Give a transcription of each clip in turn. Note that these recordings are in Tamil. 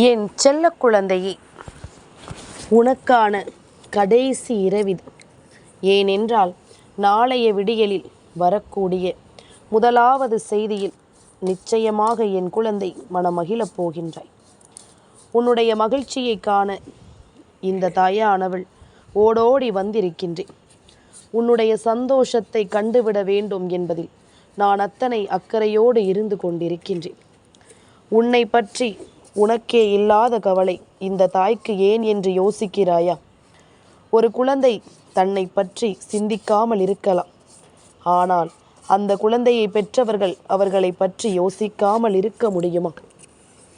என் செல்ல குழந்தையே உனக்கான கடைசி இரவிது ஏனென்றால் நாளைய விடியலில் வரக்கூடிய முதலாவது செய்தியில் நிச்சயமாக என் குழந்தை மனமகிழப் போகின்றாய். உன்னுடைய மகிழ்ச்சியை காண இந்த தாயானவள் ஓடோடி வந்திருக்கின்றேன். உன்னுடைய சந்தோஷத்தை கண்டுவிட வேண்டும் என்பதில் நான் அத்தனை அக்கறையோடு இருந்து கொண்டிருக்கின்றேன். உன்னை பற்றி உனக்கே இல்லாத கவலை. இந்த தாய்க்கு ஏன் என்று யோசிக்கிறாயா? ஒரு குழந்தை தன்னை பற்றி சிந்திக்காமல் இருக்கலாம். ஆனால் அந்த குழந்தையை பெற்றவர்கள் அவர்களை பற்றி யோசிக்காமல் இருக்க முடியுமா?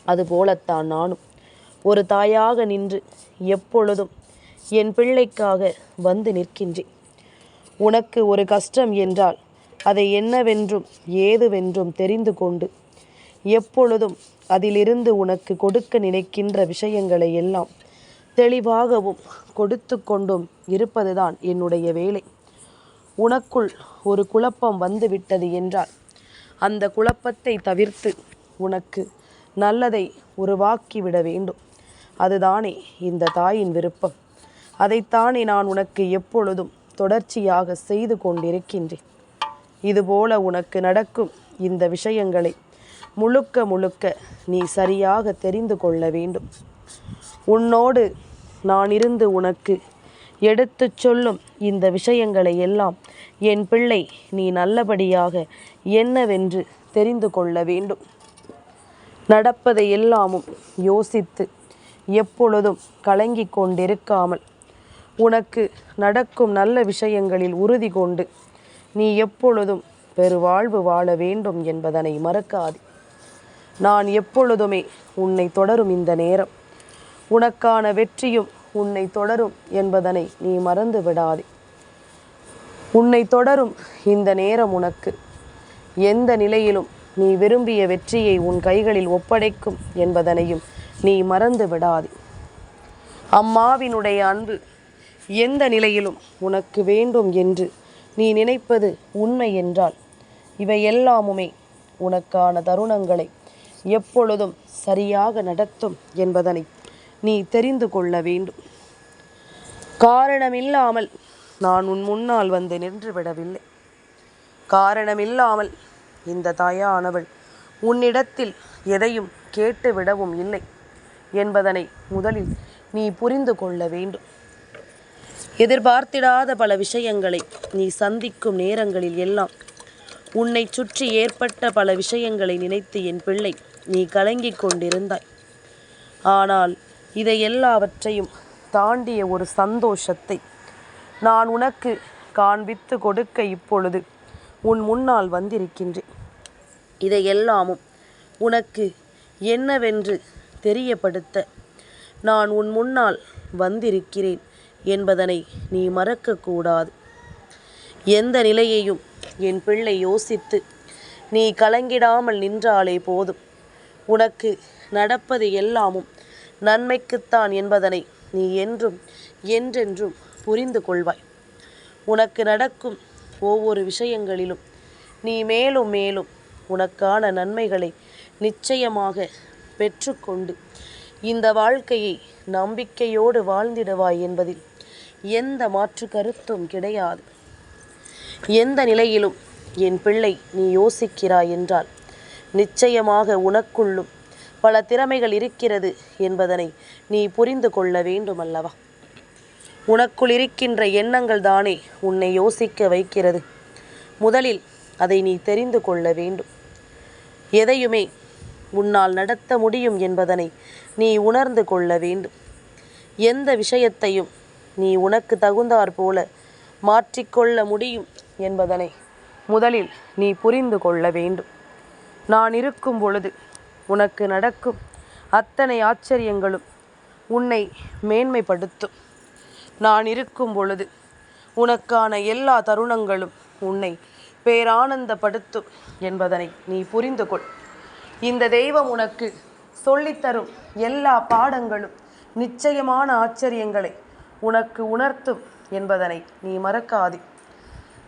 அதுபோலத்தான் நானும். ஒரு தாயாக நின்று எப்பொழுதும் என் பிள்ளைக்காக வந்து நிற்கின்றேன். உனக்கு ஒரு கஷ்டம் என்றால் அதை என்னவென்றும் ஏதுவென்றும் தெரிந்து கொண்டு எப்பொழுதும் அதிலிருந்து உனக்கு கொடுக்க நினைக்கின்ற விஷயங்களை எல்லாம் தெளிவாகவும் கொடுத்து கொண்டும் இருப்பதுதான் என்னுடைய வேலை. உனக்குள் ஒரு குழப்பம் வந்துவிட்டது என்றால் அந்த குழப்பத்தை தவிர்த்து உனக்கு நல்லதை உருவாக்கிவிட வேண்டும். அதுதானே இந்த தாயின் விருப்பம். அதைத்தானே நான் உனக்கு எப்பொழுதும் தொடர்ச்சியாக செய்து கொண்டிருக்கின்றேன். இதுபோல உனக்கு நடக்கும் இந்த விஷயங்களை முழுக்க முழுக்க நீ சரியாக தெரிந்து கொள்ள வேண்டும். உன்னோடு நான் இருந்து உனக்கு எடுத்துச் சொல்லும் இந்த விஷயங்களை எல்லாம் என் பிள்ளை நீ நல்லபடியாக என்னவென்று தெரிந்து கொள்ள வேண்டும். நடப்பதை எல்லாமும் யோசித்து எப்பொழுதும் கலங்கிக் கொண்டிருக்காமல் உனக்கு நடக்கும் நல்ல விஷயங்களில் உறுதி கொண்டு நீ எப்பொழுதும் பெருவாழ்வு வாழ வேண்டும் என்பதனை மறக்காது. நான் எப்பொழுதுமே உன்னை தொடரும் இந்த நேரம். உனக்கான வெற்றியும் உன்னை தொடரும் என்பதனை நீ மறந்து விடாதே. உன்னை தொடரும் இந்த நேரம் உனக்கு. எந்த நிலையிலும் நீ விரும்பிய வெற்றியை உன் கைகளில் ஒப்படைக்கும் என்பதனையும் நீ மறந்து விடாதே. அம்மாவினுடைய அன்பு எந்த நிலையிலும் உனக்கு வேண்டும் என்று நீ நினைப்பது உண்மை என்றால் இவை எல்லாமுமே உனக்கான தருணங்களை எப்பொழுதும் சரியாக நடத்தும் என்பதனை நீ தெரிந்து கொள்ள வேண்டும். காரணமில்லாமல் நான் உன் முன்னால் வந்து நின்று விடவில்லை காரணமில்லாமல் இந்த தாயானவள் உன்னிடத்தில் எதையும் கேட்டு விடவும் இல்லை என்பதனை முதலில் நீ புரிந்து கொள்ள வேண்டும். எதிர்பார்த்திடாத பல விஷயங்களை நீ சந்திக்கும் நேரங்களில் எல்லாம் உன்னை சுற்றி ஏற்பட்ட பல விஷயங்களை நினைத்து என் பிள்ளை நீ கலங்கிக் கொண்டிருந்தாய். ஆனால் இதை எல்லாவற்றையும் தாண்டிய ஒரு சந்தோஷத்தை நான் உனக்கு காண்பித்து கொடுக்க இப்பொழுது உன் முன்னால் வந்திருக்கின்றேன். இதையெல்லாமும் உனக்கு என்னவென்று தெரியப்படுத்த நான் உன் முன்னால் வந்திருக்கிறேன் என்பதனை நீ மறக்கக்கூடாது. எந்த நிலையையும் என் பிள்ளை யோசித்து நீ கலங்கிடாமல் நின்றாலே போதும். உனக்கு நடப்பது எல்லாமும் நன்மைக்குத்தான் என்பதனை நீ என்றும் என்றென்றும் புரிந்து கொள்வாய். உனக்கு நடக்கும் ஒவ்வொரு விஷயங்களிலும் நீ மேலும் மேலும் உனக்கான நன்மைகளை நிச்சயமாக பெற்றுக்கொண்டு இந்த வாழ்க்கையை நம்பிக்கையோடு வாழ்ந்திடுவாய் என்பதில் எந்த மாற்று கருத்தும் கிடையாது. எந்த நிலையிலும் என் பிள்ளை நீ யோசிக்கிறாய் என்றால் நிச்சயமாக உனக்குள்ளும் பல திறமைகள் இருக்கிறது என்பதனை நீ புரிந்து கொள்ள வேண்டும் அல்லவா உனக்குள் இருக்கின்ற எண்ணங்கள் தானே உன்னை யோசிக்க வைக்கிறது. முதலில் அதை நீ தெரிந்து கொள்ள வேண்டும். எதையுமே உன்னால் நடத்த முடியும் என்பதனை நீ உணர்ந்து கொள்ள வேண்டும். எந்த விஷயத்தையும் நீ உனக்கு தகுந்தாற் போல மாற்றிக்கொள்ள முடியும் என்பதனை முதலில் நீ புரிந்து கொள்ள வேண்டும். நான் இருக்கும் பொழுது உனக்கு நடக்கும் அத்தனை ஆச்சரியங்களும் உன்னை மேன்மைப்படுத்தும். நான் இருக்கும் பொழுது உனக்கான எல்லா தருணங்களும் உன்னை பேரானந்தப்படுத்தும் என்பதனை நீ புரிந்து கொள். இந்த தெய்வம் உனக்கு சொல்லித்தரும் எல்லா பாடங்களும் நிச்சயமான ஆச்சரியங்களை உனக்கு உணர்த்தும் என்பதனை நீ மறக்காதே.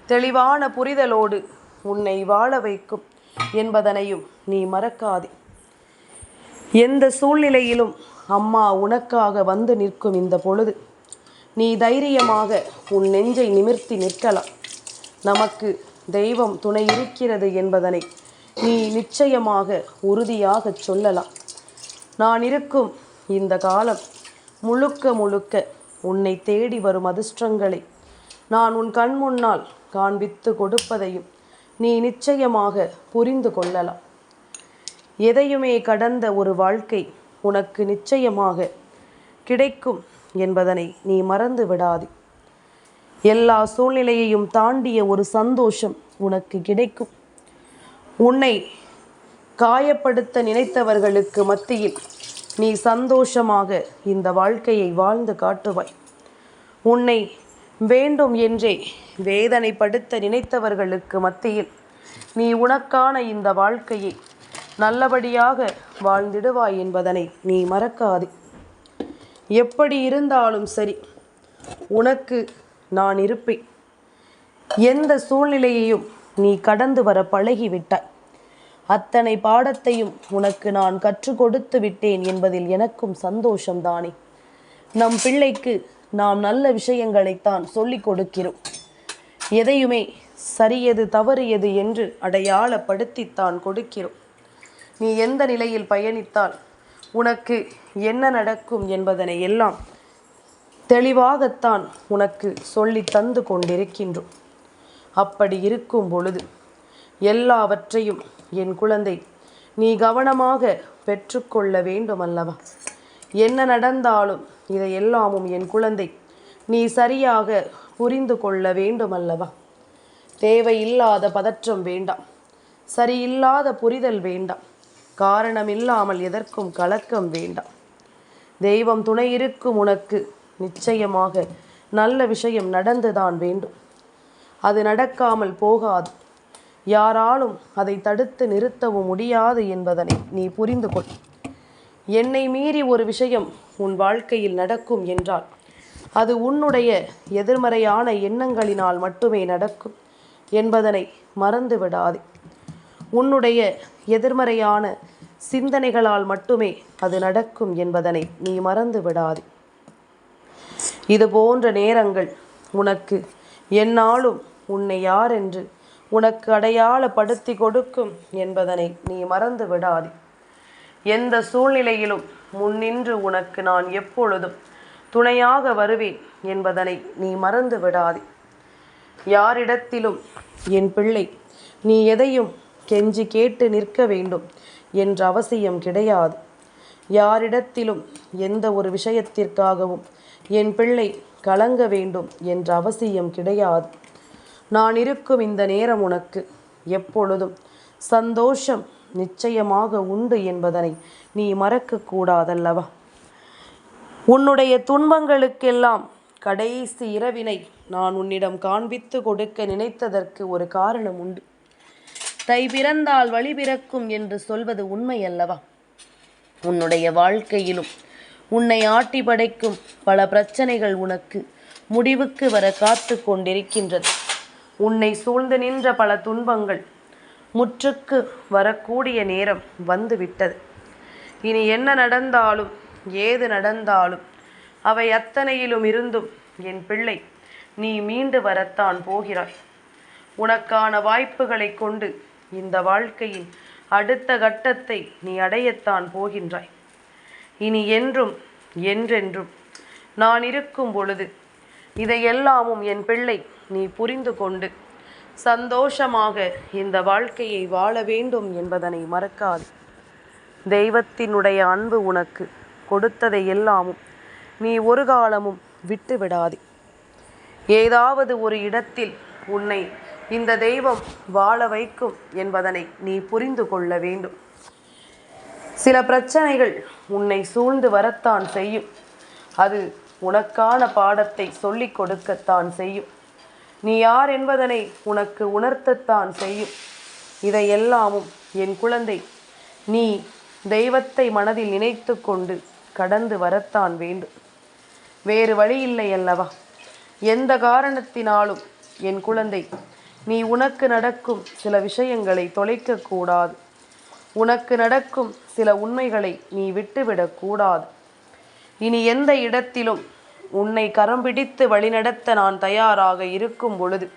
தெளிவான புரிதலோடு உன்னை வாழ வைக்கும். என்பதனையும் நீ மறக்காதே. எந்த சூழ்நிலையிலும் அம்மா உனக்காக வந்து நிற்கும் இந்த பொழுது நீ தைரியமாக உன் நெஞ்சை நிமிர்த்தி நிற்கலாம். நமக்கு தெய்வம் துணை இருக்கிறது என்பதனை நீ நிச்சயமாக உறுதியாக சொல்லலாம். நான் இருக்கும் இந்த காலம் முழுக்க முழுக்க உன்னை தேடி வரும் அதிர்ஷ்டங்களை நான் உன் கண் முன்னால் காண்பித்து கொடுப்பதையும் நீ நிச்சயமாக புரிந்து கொள்ளலாம். எதையுமே கடந்த ஒரு வாழ்க்கை உனக்கு நிச்சயமாக கிடைக்கும் என்பதனை நீ மறந்து விடாதே. எல்லா சூழ்நிலையையும் தாண்டிய ஒரு சந்தோஷம் உனக்கு கிடைக்கும். உன்னை காயப்படுத்த நினைத்தவர்களுக்கு மத்தியில் நீ சந்தோஷமாக இந்த வாழ்க்கையை வாழ்ந்து காட்டுவாய். உன்னை வேண்டும் என்றே வேதனைப்படுத்த நினைத்தவர்களுக்கு மத்தியில் நீ உனக்கான இந்த வாழ்க்கையை நல்லபடியாக வாழ்ந்திடுவாய் என்பதனை நீ மறக்காதே. எப்படி இருந்தாலும் சரி உனக்கு நான் இருப்பேன். எந்த சூழ்நிலையையும் நீ கடந்து வர பழகிவிட்டாய். அத்தனை பாடத்தையும் உனக்கு நான் கற்றுக் கொடுத்து விட்டேன் என்பதில் எனக்கும் சந்தோஷம்தானே நம் பிள்ளைக்கு நாம் நல்ல விஷயங்களைத்தான் சொல்லிக் கொடுக்கிறோம். எதையுமே சரியது தவறியது என்று அடையாளப்படுத்தித்தான் கொடுக்கிறோம். நீ எந்த நிலையில் பயணித்தால் உனக்கு என்ன நடக்கும் என்பதனை எல்லாம் தெளிவாகத்தான் உனக்கு சொல்லி தந்து கொண்டிருக்கின்றோம். அப்படி இருக்கும் பொழுது எல்லாவற்றையும் என் குழந்தை நீ கவனமாக பெற்றுக்கொள்ள வேண்டும் அல்லவா என்ன நடந்தாலும் இதை எல்லாமும் என் குழந்தை நீ சரியாக புரிந்து கொள்ள வேண்டும் அல்லவா தேவையில்லாத பதற்றம் வேண்டாம் சரியில்லாத புரிதல் வேண்டாம் காரணமில்லாமல் எதற்கும் கலக்கம் வேண்டாம். தெய்வம் துணை இருக்கும் உனக்கு நிச்சயமாக நல்ல விஷயம் நடந்துதான் வேண்டும். அது நடக்காமல் போகாது. யாராலும் அதை தடுத்து நிறுத்தவும் முடியாது என்பதனை நீ புரிந்து கொள். என்னை மீறி ஒரு விஷயம் உன் வாழ்க்கையில் நடக்கும் என்றால் அது உன்னுடைய எதிர்மறையான எண்ணங்களினால் மட்டுமே நடக்கும் என்பதனை மறந்து விடாதே உன்னுடைய எதிர்மறையான சிந்தனைகளால் மட்டுமே அது நடக்கும் என்பதனை நீ மறந்து விடாதே இது போன்ற நேரங்கள் உனக்கு என்னாலும் உன்னை யார் என்று உனக்கு அடையாளப்படுத்தி கொடுக்கும் என்பதனை நீ மறந்து விடாதே எந்த சூழ்நிலையிலும் முன்னின்று உனக்கு நான் எப்பொழுதும் துணையாக வருவேன் என்பதனை நீ மறந்து விடாதே. யாரிடத்திலும் என் பிள்ளை நீ எதையும் கெஞ்சி கேட்டு நிற்க வேண்டும் என்ற அவசியம் கிடையாது. யாரிடத்திலும் எந்த ஒரு விஷயத்திற்காகவும் என் பிள்ளை கலங்க வேண்டும் என்ற அவசியம் கிடையாது. நான் இருக்கும் இந்த நேரம் உனக்கு எப்பொழுதும் சந்தோஷம் நிச்சயமாக உண்டு என்பதனை நீ மறக்கக்கூடாதல்லவா? உன்னுடைய துன்பங்களுக்கெல்லாம் கடைசி இரவினை நான் உன்னிடம் காண்பித்து கொடுக்க நினைத்ததற்கு ஒரு காரணம் உண்டு. தை பிறந்தால் வழி பிறக்கும் என்று சொல்வது உண்மை அல்லவா உன்னுடைய வாழ்க்கையிலும் உன்னை ஆட்டி படைக்கும் பல பிரச்சனைகள் உனக்கு முடிவுக்கு வர காத்து கொண்டிருக்கின்றது. உன்னை சூழ்ந்து நின்ற பல துன்பங்கள் முற்றுக்கு வரக்கூடிய நேரம் வந்துவிட்டது. இனி என்ன நடந்தாலும் ஏது நடந்தாலும் அவை அத்தனையிலும் இருந்தும் என் பிள்ளை நீ மீண்டு வரத்தான் போகிறாய். உனக்கான வாய்ப்புகளை கொண்டு இந்த வாழ்க்கையின் அடுத்த கட்டத்தை நீ அடையத்தான் போகின்றாய். இனி என்றும் என்றென்றும் நான் இருக்கும் பொழுது இதையெல்லாமும் என் பிள்ளை நீ புரிந்து கொண்டு சந்தோஷமாக இந்த வாழ்க்கையை வாழ வேண்டும் என்பதனை மறக்காது. தெய்வத்தினுடைய அன்பு உனக்கு கொடுத்ததை எல்லாமும் நீ ஒரு காலமும் விட்டு விடாதே ஏதாவது ஒரு இடத்தில் உன்னை இந்த தெய்வம் வாழ வைக்கும் என்பதனை நீ புரிந்து கொள்ள வேண்டும். சில பிரச்சனைகள் உன்னை சூழ்ந்து வரத்தான் செய்யும். அது உனக்கான பாடத்தை சொல்லிக் கொடுக்கத்தான் செய்யும். நீ யார் என்பதனை உனக்கு உணர்த்தத்தான் செய்யும். இதையெல்லாமும் என் குழந்தை நீ தெய்வத்தை மனதில் நினைத்து கொண்டு கடந்து வரத்தான் வேண்டும். வேறு வழி இல்லை அல்லவா? எந்த காரணத்தினாலும் என் குழந்தை நீ உனக்கு நடக்கும் சில விஷயங்களை தொலைக்கக்கூடாது. உனக்கு நடக்கும் சில உண்மைகளை நீ விட்டுவிடக்கூடாது. இனி எந்த இடத்திலும் உன்னை கரம் பிடித்து வழிநடத்த நான் தயாராக இருக்கும் பொழுது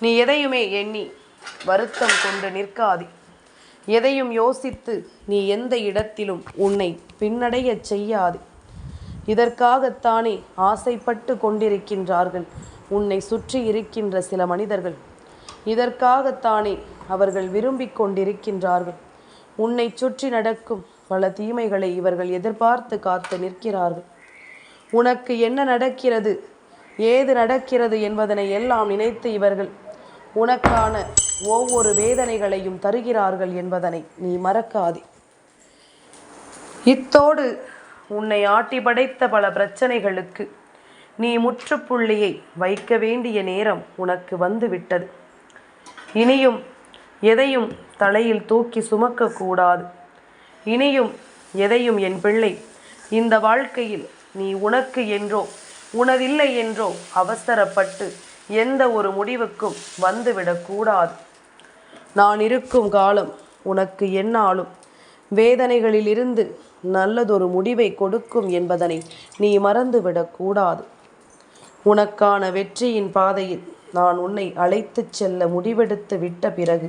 நீ எதையுமே எண்ணி வருத்தம் கொண்டு நிற்காதே. எதையும் யோசித்து நீ எந்த இடத்திலும் உன்னை பின்னடையச் செய்யாது. இதற்காகத்தானே ஆசைப்பட்டு கொண்டிருக்கின்றார்கள் உன்னை சுற்றி இருக்கின்ற சில மனிதர்கள். இதற்காகத்தானே அவர்கள் விரும்பிக் கொண்டிருக்கின்றார்கள். உன்னை சுற்றி நடக்கும் பல தீமைகளை இவர்கள் எதிர்பார்த்து காத்து நிற்கிறார்கள். உனக்கு என்ன நடக்கிறது? ஏது நடக்கிறது என்பதனை எல்லாம் நினைத்து இவர்கள் உனக்கான ஒவ்வொரு வேதனைகளையும் தருகிறார்கள் என்பதனை நீ மறக்காதே. இத்தோடு உன்னை ஆட்டி படைத்த பல பிரச்சனைகளுக்கு நீ முற்றுப்புள்ளியை வைக்க வேண்டிய நேரம் உனக்கு வந்துவிட்டது. இனியும் எதையும் தலையில் தூக்கி சுமக்கக்கூடாது. இனியும் எதையும் என் பிள்ளை இந்த வாழ்க்கையில் நீ உனக்கு என்றோ உனதில்லை என்றோ அவசரப்பட்டு எந்த ஒரு முடிவுக்கும் வந்துவிடக்கூடாது நான் இருக்கும் காலம் உனக்கு என்னாலும் வேதனைகளிலிருந்து நல்லதொரு முடிவை கொடுக்கும் என்பதனை நீ மறந்துவிடக்கூடாது உனக்கான வெற்றியின் பாதையில் நான் உன்னை அழைத்துச் செல்ல முடிவெடுத்து விட்ட பிறகு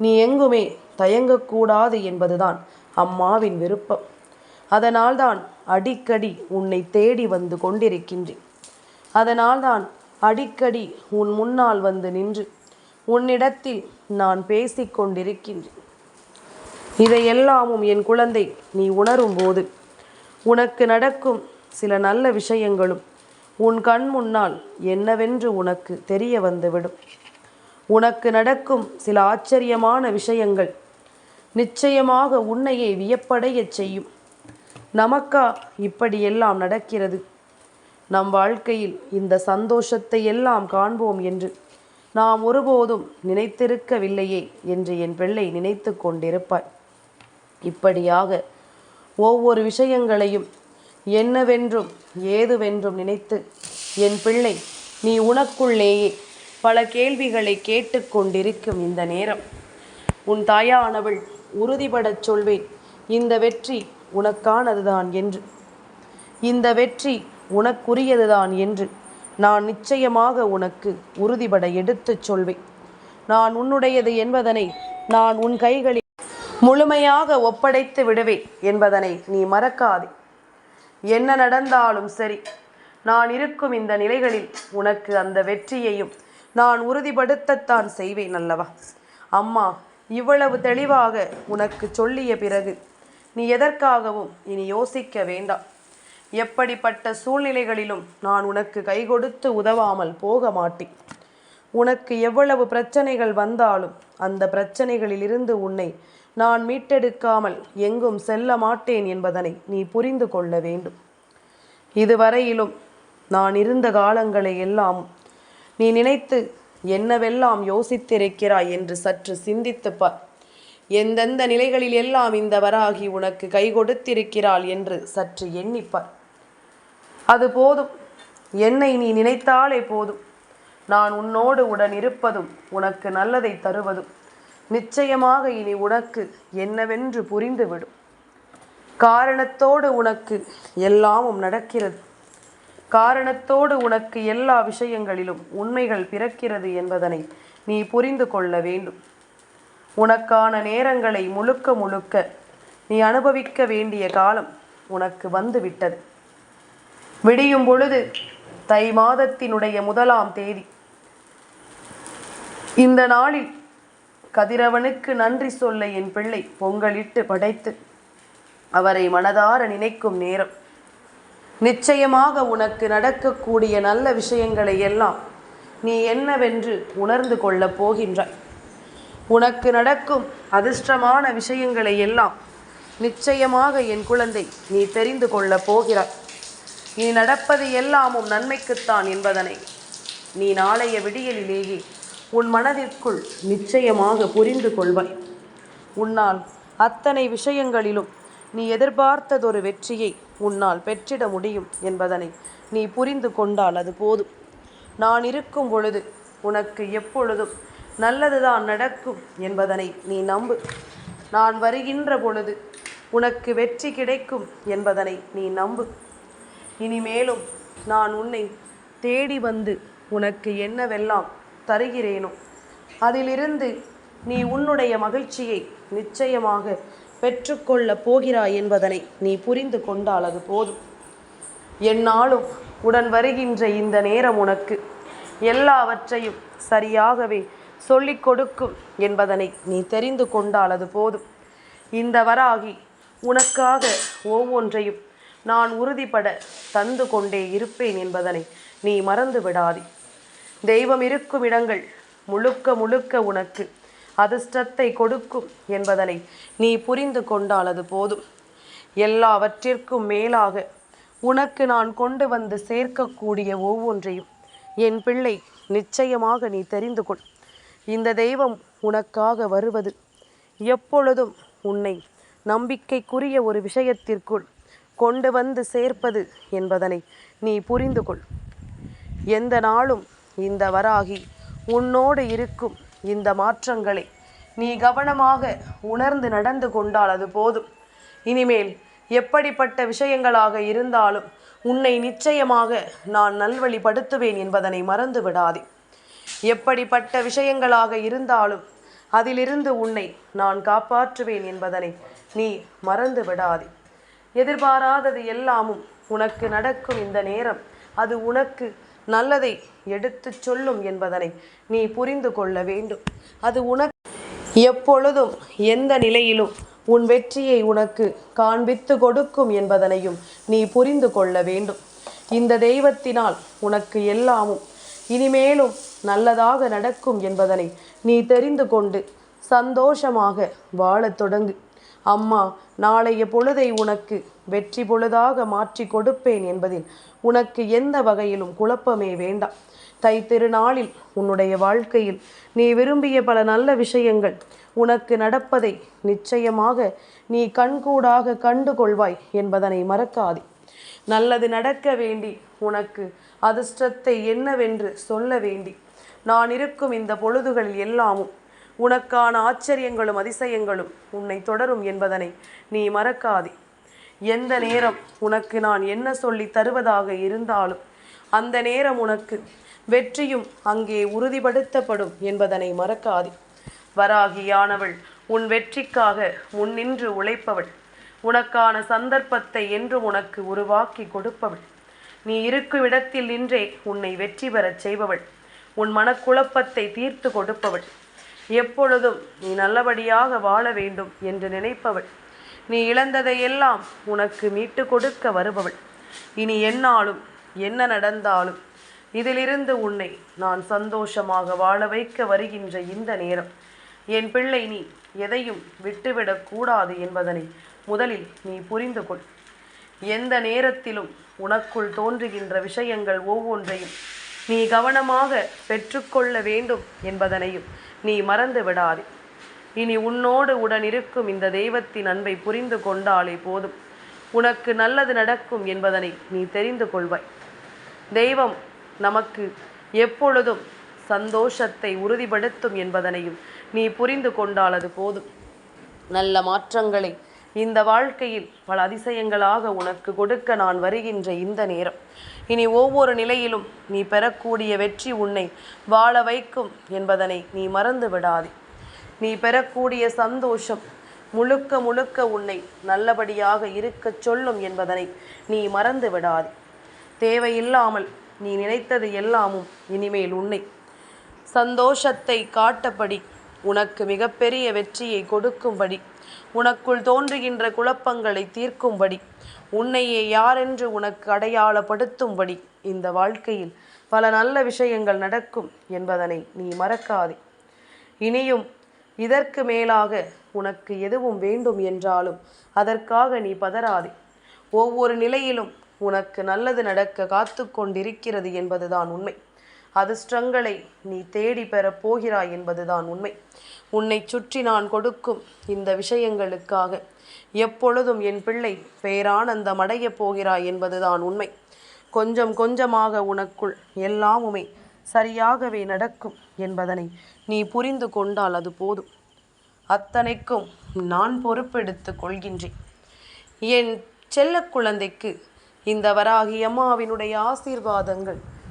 நீ எங்குமே தயங்கக்கூடாது என்பதுதான் அம்மாவின் விருப்பம். அதனால்தான் அடிக்கடி உன்னை தேடி வந்து கொண்டிருக்கின்றேன். அதனால்தான் அடிக்கடி உன் முன்னால் வந்து நின்று உன்னிடத்தில் நான் பேசிக்கொண்டிருக்கின்றேன் இதையெல்லாமும் என் குழந்தை நீ உணரும்போது உனக்கு நடக்கும் சில நல்ல விஷயங்களும் உன் கண் முன்னால் என்னவென்று உனக்கு தெரிய வந்துவிடும். உனக்கு நடக்கும் சில ஆச்சரியமான விஷயங்கள் நிச்சயமாக உன்னையே வியப்படையச் செய்யும். நமக்கா இப்படியெல்லாம் நடக்கிறது? நம் வாழ்க்கையில் இந்த சந்தோஷத்தை எல்லாம் காண்போம் என்று நாம் ஒருபோதும் நினைத்திருக்கவில்லையே என்று என் பிள்ளை நினைத்து கொண்டிருப்பாய் இப்படியாக ஒவ்வொரு விஷயங்களையும் என்னவென்றும் ஏதுவென்றும் நினைத்து என் பிள்ளை நீ உனக்குள்ளேயே பல கேள்விகளை கேட்டுக்கொண்டிருக்கும் இந்த நேரம். உன் தாயானவள் உறுதிபடச் சொல்வேன் இந்த வெற்றி உனக்கானதுதான் என்று. இந்த வெற்றி உனக்குரியதுதான் என்று நான் நிச்சயமாக உனக்கு உறுதிபட எடுத்துச் சொல்வேன். நான் உன்னுடையது என்பதனை நான் உன் கைகளில் முழுமையாக ஒப்படைத்து விடுவேன் என்பதனை நீ மறக்காதே. என்ன நடந்தாலும் சரி நான் இருக்கும் இந்த நிலைகளில் உனக்கு அந்த வெற்றியையும் நான் உறுதிப்படுத்தத்தான் செய்வேன் அல்லவா? அம்மா இவ்வளவு தெளிவாக உனக்கு சொல்லிய பிறகு நீ எதற்காகவும் இனி யோசிக்க வேண்டாம். எப்படிப்பட்ட சூழ்நிலைகளிலும் நான் உனக்கு கை கொடுத்து உதவாமல் போக மாட்டேன். உனக்கு எவ்வளவு பிரச்சனைகள் வந்தாலும் அந்த பிரச்சனைகளிலிருந்து உன்னை நான் மீட்டெடுக்காமல் எங்கும் செல்ல மாட்டேன் என்பதனை நீ புரிந்து கொள்ள வேண்டும். இதுவரையிலும் நான் இருந்த காலங்களை எல்லாம் நீ நினைத்து என்னவெல்லாம் யோசித்திருக்கிறாய் என்று சற்று சிந்தித்துப்பார் எந்தெந்த நிலைகளில் எல்லாம் இந்த வராகி உனக்கு கை கொடுத்திருக்கிறாள் என்று சற்று எண்ணிப்பார். அது போதும். என்னை நீ நினைத்தாலே போதும். நான் உன்னோடு உடன் இருப்பதும் உனக்கு நல்லதை தருவதும். நிச்சயமாக இனி உனக்கு என்னவென்று புரிந்துவிடும். காரணத்தோடு உனக்கு எல்லாமும் நடக்கிறது. காரணத்தோடு உனக்கு எல்லா விஷயங்களிலும் உண்மைகள் பிறக்கிறது என்பதனை நீ புரிந்து கொள்ள வேண்டும். உனக்கான நேரங்களை முழுக்க முழுக்க நீ அனுபவிக்க வேண்டிய காலம் உனக்கு வந்து விட்டது விடியும் பொழுது தை மாதத்தினுடைய முதலாம் தேதி. இந்த நாளில் கதிரவனுக்கு நன்றி சொல்ல என் பிள்ளை பொங்கலிட்டு படைத்து அவரை மனதார நினைக்கும் நேரம். நிச்சயமாக உனக்கு நடக்கக்கூடிய நல்ல விஷயங்களை எல்லாம் நீ என்னவென்று உணர்ந்து கொள்ளப் போகின்றாய். உனக்கு நடக்கும் அதிர்ஷ்டமான விஷயங்களை எல்லாம் நிச்சயமாக என் குழந்தை நீ தெரிந்து கொள்ளப் போகிறாய். இனி நடப்பது எல்லாமும் நன்மைக்குத்தான் என்பதனை நீ நாளைய விடியலிலேயே உன் மனதிற்குள் நிச்சயமாக புரிந்து கொள்வாய். உன்னால் அத்தனை விஷயங்களிலும் நீ எதிர்பார்த்ததொரு வெற்றியை உன்னால் பெற்றிட முடியும் என்பதனை நீ புரிந்து கொண்டால் அது போதும். நான் இருக்கும் பொழுது உனக்கு எப்பொழுதும் நல்லதுதான் நடக்கும் என்பதனை நீ நம்பு. நான் வருகின்ற பொழுது உனக்கு வெற்றி கிடைக்கும் என்பதனை நீ நம்பு. இனிமேலும் நான் உன்னை தேடி வந்து உனக்கு என்னவெல்லாம் தருகிறேனோ அதிலிருந்து நீ உன்னுடைய மகிழ்ச்சியை நிச்சயமாக பெற்றுக்கொள்ளப் போகிறாய் என்பதனை நீ புரிந்து கொண்டால் அது போதும். என்னாலும் உடன் வருகின்ற இந்த நேரம் உனக்கு எல்லாவற்றையும் சரியாகவே சொல்லிக் கொடுக்கும் என்பதனை நீ தெரிந்து கொண்டால் அது போதும். இந்த வராகி உனக்காக ஒவ்வொன்றையும் நான் உறுதிப்பட தந்து கொண்டே இருப்பேன் என்பதனை நீ மறந்து விடாதே. தெய்வம் இருக்கும் இடங்கள் முழுக்க முழுக்க உனக்கு அதிர்ஷ்டத்தை கொடுக்கும் என்பதனை நீ புரிந்து கொண்டால் அது போதும். எல்லாவற்றிற்கும் மேலாக உனக்கு நான் கொண்டு வந்து சேர்க்கக்கூடிய ஒவ்வொன்றையும் என் பிள்ளை நிச்சயமாக நீ தெரிந்து கொள். இந்த தெய்வம் உனக்காக வருவது. எப்பொழுதும் உன்னை நம்பிக்கைக்குரிய ஒரு விஷயத்திற்குள் கொண்டு வந்து சேர்ப்பது என்பதனை நீ புரிந்து கொள். எந்த நாளும் இந்த வராகி உன்னோடு இருக்கும் இந்த மாற்றங்களை நீ கவனமாக உணர்ந்து நடந்து கொண்டால் அது போதும். இனிமேல் எப்படிப்பட்ட விஷயங்களாக இருந்தாலும் உன்னை நிச்சயமாக நான் நல்வழிப்படுத்துவேன் என்பதனை மறந்து விடாதே எப்படிப்பட்ட விஷயங்களாக இருந்தாலும் அதிலிருந்து உன்னை நான் காப்பாற்றுவேன் என்பதனை நீ மறந்து விடாதே. எதிர்பாராதது எல்லாமும் உனக்கு நடக்கும் இந்த நேரம். அது உனக்கு நல்லதை எடுத்துச் சொல்லும் என்பதனை நீ புரிந்து கொள்ள வேண்டும். அது உனக்கு எப்பொழுதும் எந்த நிலையிலும் உன் வெற்றியை உனக்கு காண்பித்து கொடுக்கும் என்பதனையும் நீ புரிந்து கொள்ள வேண்டும். இந்த தெய்வத்தினால் உனக்கு எல்லாமும் இனிமேலும் நல்லதாக நடக்கும் என்பதனை நீ தெரிந்து கொண்டு சந்தோஷமாக வாழத் தொடங்கு. அம்மா நாளைய பொழுதை உனக்கு வெற்றி பொழுதாக மாற்றி கொடுப்பேன் என்பதில் உனக்கு எந்த வகையிலும் குழப்பமே வேண்டாம். தை திருநாளில் உன்னுடைய வாழ்க்கையில் நீ விரும்பிய பல நல்ல விஷயங்கள் உனக்கு நடப்பதை நிச்சயமாக நீ கண்கூடாக கண்டு கொள்வாய் என்பதனை மறக்காதே. நல்லது நடக்க வேண்டி உனக்கு அதிர்ஷ்டத்தை என்னவென்று சொல்ல வேண்டி. நான் இருக்கும் இந்த பொழுதுகளில் எல்லாமும் உனக்கான ஆச்சரியங்களும் அதிசயங்களும் உன்னை தொடரும் என்பதனை நீ மறக்காதே. எந்த நேரம் உனக்கு நான் என்ன சொல்லி தருவதாக இருந்தாலும் அந்த நேரம் உனக்கு வெற்றியும் அங்கே உறுதிப்படுத்தப்படும் என்பதனை மறக்காதே. வராகியானவள் உன் வெற்றிக்காக முன்னின்று உழைப்பவள். உனக்கான சந்தர்ப்பத்தை என்றும் உனக்கு உருவாக்கி கொடுப்பவள். நீ இருக்கும் இடத்தில் நின்றே உன்னை வெற்றி பெறச் செய்பவள். உன் மனக்குழப்பத்தை தீர்த்து கொடுப்பவள். எப்பொழுதும் நீ நல்லபடியாக வாழ வேண்டும் என்று நினைப்பவள். நீ இழந்ததையெல்லாம் உனக்கு மீட்டு கொடுக்க வருபவள். இனி என்னாலும் என்ன நடந்தாலும் இதிலிருந்து உன்னை நான் சந்தோஷமாக வாழ வைக்க வருகின்ற இந்த நேரம். என் பிள்ளை நீ எதையும் விட்டுவிடக்கூடாது என்பதனை முதலில் நீ புரிந்து கொள். எந்த நேரத்திலும் உனக்குள் தோன்றுகின்ற விஷயங்கள் ஒவ்வொன்றையும் நீ கவனமாக பெற்றுக்கொள்ள வேண்டும் என்பதனையும் நீ மறந்து விடாதே. இனி உன்னோடு உடன் இருக்கும் இந்த தெய்வத்தின் அன்பை புரிந்து கொண்டாலே போதும். உனக்கு நல்லது நடக்கும் என்பதனை நீ தெரிந்து கொள்வாய். தெய்வம் நமக்கு எப்பொழுதும் சந்தோஷத்தை உறுதிப்படுத்தும் என்பதனையும் நீ புரிந்து கொண்டால் அது போதும். நல்ல மாற்றங்களை இந்த வாழ்க்கையில் பல அதிசயங்களாக உனக்கு கொடுக்க நான் வருகின்ற இந்த நேரம். இனி ஒவ்வொரு நிலையிலும் நீ பெறக்கூடிய வெற்றி உன்னை வாழ வைக்கும் என்பதனை நீ மறந்து விடாதே. நீ பெறக்கூடிய சந்தோஷம் முழுக்க முழுக்க உன்னை நல்லபடியாக இருக்கச் சொல்லும் என்பதனை நீ மறந்து விடாதே. தேவையில்லாமல் நீ நினைத்தது எல்லாமும் இனிமேல் உன்னை சந்தோஷத்தை காட்டபடி உனக்கு மிகப்பெரிய வெற்றியை கொடுக்கும்படி உனக்குள் தோன்றுகின்ற குழப்பங்களை தீர்க்கும்படி உன்னையே யாரென்று உனக்கு அடையாளப்படுத்தும்படி இந்த வாழ்க்கையில் பல நல்ல விஷயங்கள் நடக்கும் என்பதனை நீ மறக்காதே. இனியும் இதற்கு மேலாக உனக்கு எதுவும் வேண்டும் என்றாலும் அதற்காக நீ பதறாதே. ஒவ்வொரு நிலையிலும் உனக்கு நல்லது நடக்க காத்து கொண்டிருக்கிறது என்பதுதான் உண்மை. அதிர்ஷ்டங்களை நீ தேடி பெறப் போகிறாய் என்பதுதான் உண்மை. உன்னை சுற்றி நான் கொடுக்கும் இந்த விஷயங்களுக்காக எப்பொழுதும் என் பிள்ளை பேரானந்தம் அடையப் போகிறாய் என்பதுதான் உண்மை. கொஞ்சம் கொஞ்சமாக உனக்குள் எல்லாமுமே சரியாகவே நடக்கும் என்பதனை நீ புரிந்து கொண்டால் அது போதும். அத்தனைக்கும் நான் பொறுப்பெடுத்து கொள்கின்றேன். என் செல்ல குழந்தைக்கு இந்த வராகி அம்மாவினுடைய ஆசீர்வாதங்கள்